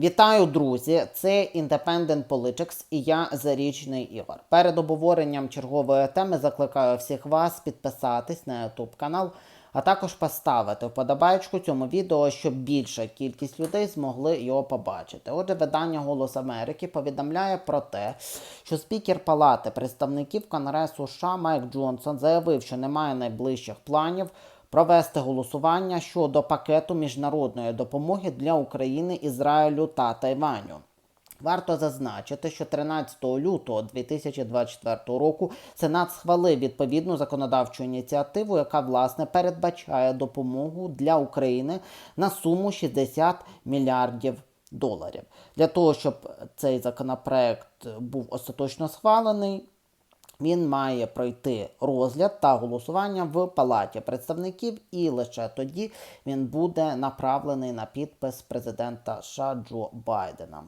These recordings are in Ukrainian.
Вітаю, друзі! Це Independent Politics і я Зарічний Ігор. Перед обговоренням чергової теми закликаю всіх вас підписатись на YouTube канал, а також поставити вподобайку цьому відео, щоб більша кількість людей змогли його побачити. Отже, видання Голос Америки повідомляє про те, що спікер Палати представників Конгресу США Майк Джонсон заявив, що немає найближчих планів провести голосування щодо пакету міжнародної допомоги для України, Ізраїлю та Тайваню. Варто зазначити, що 13 лютого 2024 року Сенат схвалив відповідну законодавчу ініціативу, яка власне передбачає допомогу для України на суму 60 мільярдів доларів. Для того щоб цей законопроект був остаточно схвалений, він має пройти розгляд та голосування в Палаті представників, і лише тоді він буде направлений на підпис президента США Джо Байдена.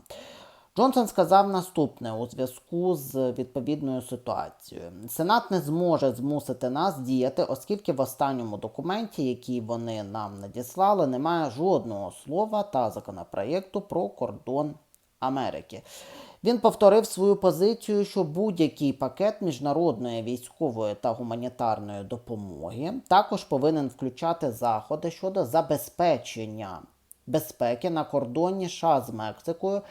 Джонсон сказав наступне у зв'язку з відповідною ситуацією: Сенат не зможе змусити нас діяти, оскільки в останньому документі, який вони нам надіслали, немає жодного слова та законопроєкту про кордон Америки. Він повторив свою позицію, що будь-який пакет міжнародної військової та гуманітарної допомоги також повинен включати заходи щодо забезпечення безпеки на кордоні США з Мексикою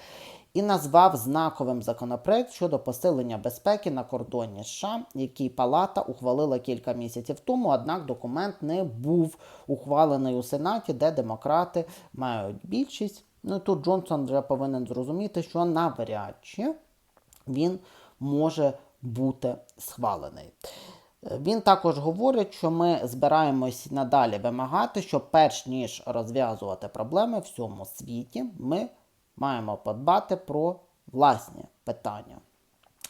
і назвав знаковим законопроект щодо посилення безпеки на кордоні США, який Палата ухвалила кілька місяців тому. Однак документ не був ухвалений у Сенаті, де демократи мають більшість. Ну тут Джонсон вже повинен зрозуміти, що навряд чи він може бути схвалений. Він також говорить, що ми збираємось надалі вимагати, що перш ніж розв'язувати проблеми в всьому світі, ми маємо подбати про власні питання.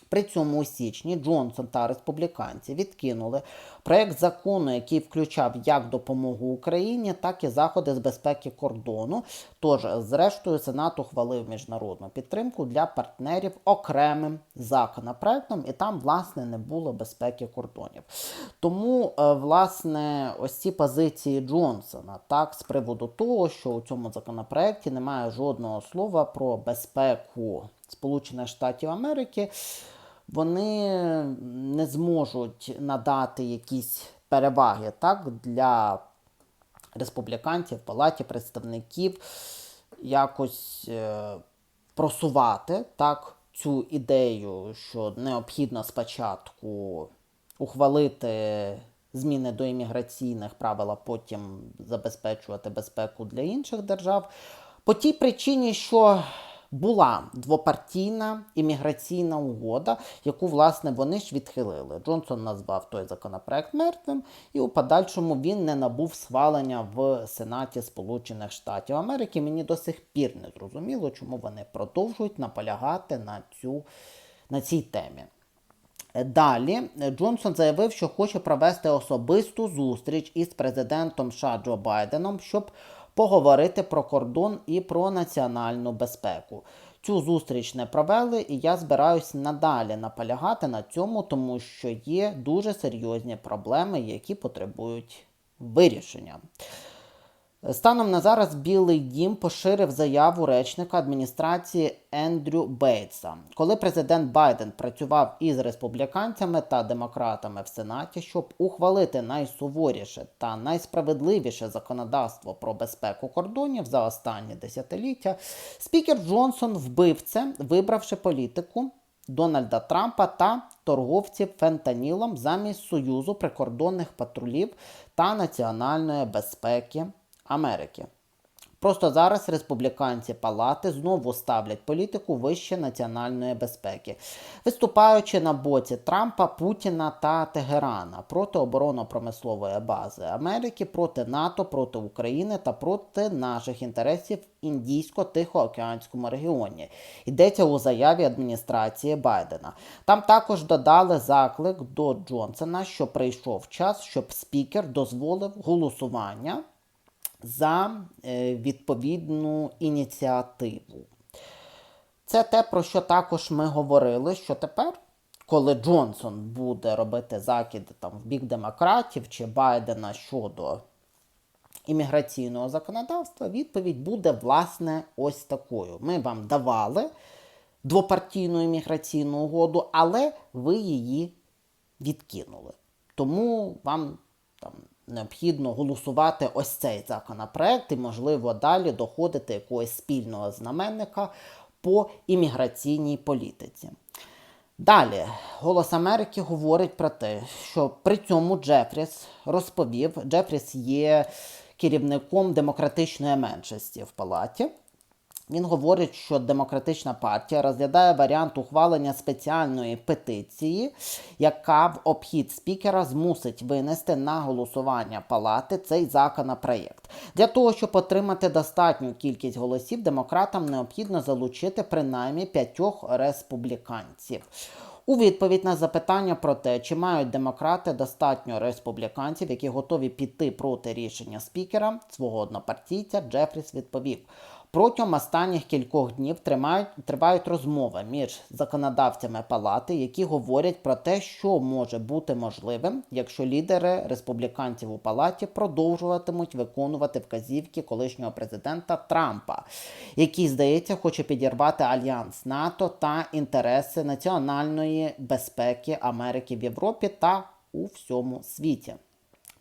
При цьому у січні Джонсон та республіканці відкинули проект закону, який включав як допомогу Україні, так і заходи з безпеки кордону. Тож, зрештою, Сенат ухвалив міжнародну підтримку для партнерів окремим законопроектом, і там, власне, не було безпеки кордонів. Тому, е, власне, ось ці позиції Джонсона, так, з приводу того, що у цьому законопроекті немає жодного слова про безпеку Сполучених Штатів Америки вони не зможуть надати якісь переваги так, для республіканців палаті представників якось е, просувати так, цю ідею, що необхідно спочатку ухвалити зміни до імміграційних правил, а потім забезпечувати безпеку для інших держав. По тій причині, що була двопартійна імміграційна угода, яку, власне, вони ж відхилили. Джонсон назвав той законопроект мертвим, і у подальшому він не набув схвалення в Сенаті Сполучених Штатів Америки. Мені до сих пір не зрозуміло, чому вони продовжують наполягати на, цю, на цій темі. Далі Джонсон заявив, що хоче провести особисту зустріч із президентом США Джо Байденом, щоб поговорити про кордон і про національну безпеку. Цю зустріч не провели, і я збираюся надалі наполягати на цьому, тому що є дуже серйозні проблеми, які потребують вирішення. Станом на зараз Білий Дім поширив заяву речника адміністрації Ендрю Бейтса, коли президент Байден працював із республіканцями та демократами в Сенаті, щоб ухвалити найсуворіше та найсправедливіше законодавство про безпеку кордонів за останні десятиліття, спікер Джонсон вбив це, вибравши політику. Дональда Трампа та торговців фентанілом замість Союзу прикордонних патрулів та національної безпеки Америки. Просто зараз республіканці палати знову ставлять політику вище національної безпеки, виступаючи на боці Трампа, Путіна та Тегерана проти оборонно-промислової бази Америки, проти НАТО, проти України та проти наших інтересів в індійсько-тихоокеанському регіоні. Йдеться у заяві адміністрації Байдена. Там також додали заклик до Джонсона, що прийшов час, щоб спікер дозволив голосування за е, відповідну ініціативу. Це те, про що також ми говорили, що тепер, коли Джонсон буде робити закиди там, в бік демократів чи Байдена щодо імміграційного законодавства, відповідь буде власне ось такою. Ми вам давали двопартійну імміграційну угоду, але ви її відкинули. Тому вам там необхідно голосувати ось цей законопроект і, можливо, далі доходити якогось спільного знаменника по імміграційній політиці. Далі, Голос Америки говорить про те, що при цьому Джефріс розповів, Джефріс є керівником демократичної меншості в палаті. Він говорить, що демократична партія розглядає варіант ухвалення спеціальної петиції, яка в обхід спікера змусить винести на голосування палати цей законопроєкт. Для того, щоб отримати достатню кількість голосів, демократам необхідно залучити принаймні п'ятьох республіканців. У відповідь на запитання про те, чи мають демократи достатньо республіканців, які готові піти проти рішення спікера, свого однопартійця, Джефріс відповів. Протягом останніх кількох днів тримають, тривають розмови між законодавцями палати, які говорять про те, що може бути можливим, якщо лідери республіканців у палаті продовжуватимуть виконувати вказівки колишнього президента Трампа, який, здається, хоче підірвати альянс НАТО та інтереси національної безпеки Америки в Європі та у всьому світі.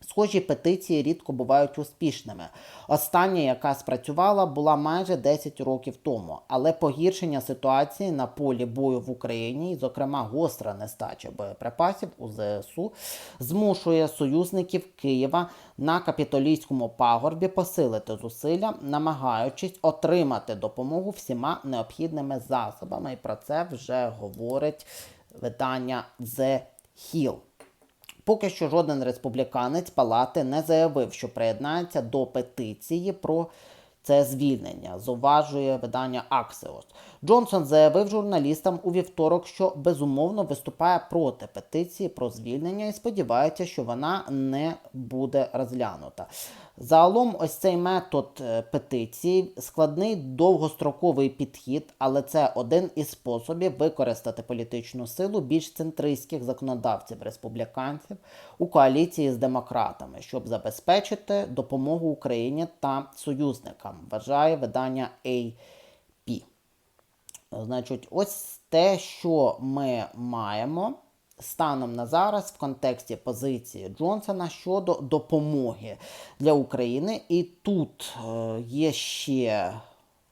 Схожі петиції рідко бувають успішними. Остання, яка спрацювала, була майже 10 років тому, але погіршення ситуації на полі бою в Україні, і, зокрема, гостра нестача боєприпасів у ЗСУ, змушує союзників Києва на капітолійському пагорбі посилити зусилля, намагаючись отримати допомогу всіма необхідними засобами. І про це вже говорить видання The Hill. Поки що жоден республіканець палати не заявив, що приєднається до петиції про це звільнення, зауважує видання Axios. Джонсон заявив журналістам у вівторок, що безумовно виступає проти петиції про звільнення і сподівається, що вона не буде розглянута. Загалом, ось цей метод е, петиції складний довгостроковий підхід, але це один із способів використати політичну силу більш центристських законодавців республіканців у коаліції з демократами, щоб забезпечити допомогу Україні та союзникам, вважає видання AP. Значить, ось те, що ми маємо станом на зараз в контексті позиції Джонсона щодо допомоги для України. І тут е, є ще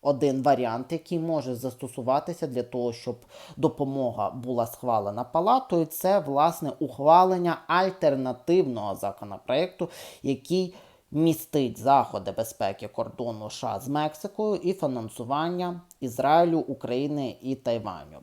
один варіант, який може застосуватися для того, щоб допомога була схвалена палатою. Це власне ухвалення альтернативного законопроекту, який містить заходи безпеки кордону США з Мексикою і фінансування Ізраїлю, України і Тайваню.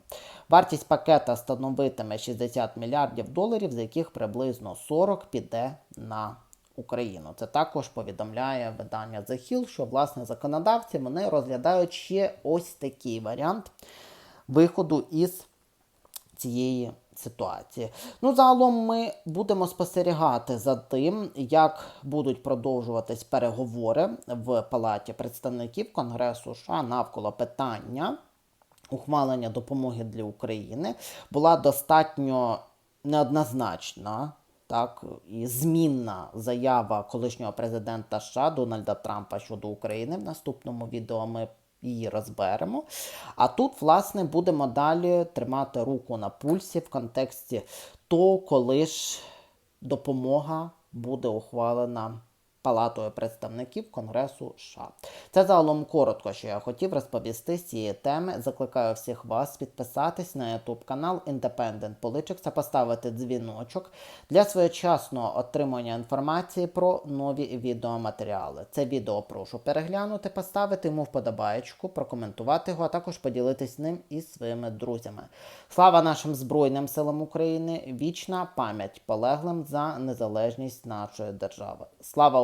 Вартість пакета становитиме 60 мільярдів доларів, з яких приблизно 40 піде на Україну. Це також повідомляє видання The Hill, що власне законодавці вони розглядають ще ось такий варіант виходу із цієї ситуації. Ну, загалом ми будемо спостерігати за тим, як будуть продовжуватись переговори в Палаті представників Конгресу США навколо питання ухвалення допомоги для України. Була достатньо неоднозначна. Так, і змінна заява колишнього президента США Дональда Трампа щодо України. В наступному відео ми її розберемо. А тут, власне, будемо далі тримати руку на пульсі в контексті того, коли ж допомога буде ухвалена. Палатою представників Конгресу США. Це загалом коротко, що я хотів розповісти з цієї теми. Закликаю всіх вас підписатись на YouTube канал Independent Politics та поставити дзвіночок для своєчасного отримання інформації про нові відеоматеріали. Це відео прошу переглянути, поставити йому вподобаєчку, прокоментувати його, а також поділитись ним із своїми друзями. Слава нашим Збройним силам України! Вічна пам'ять полеглим за незалежність нашої держави. Слава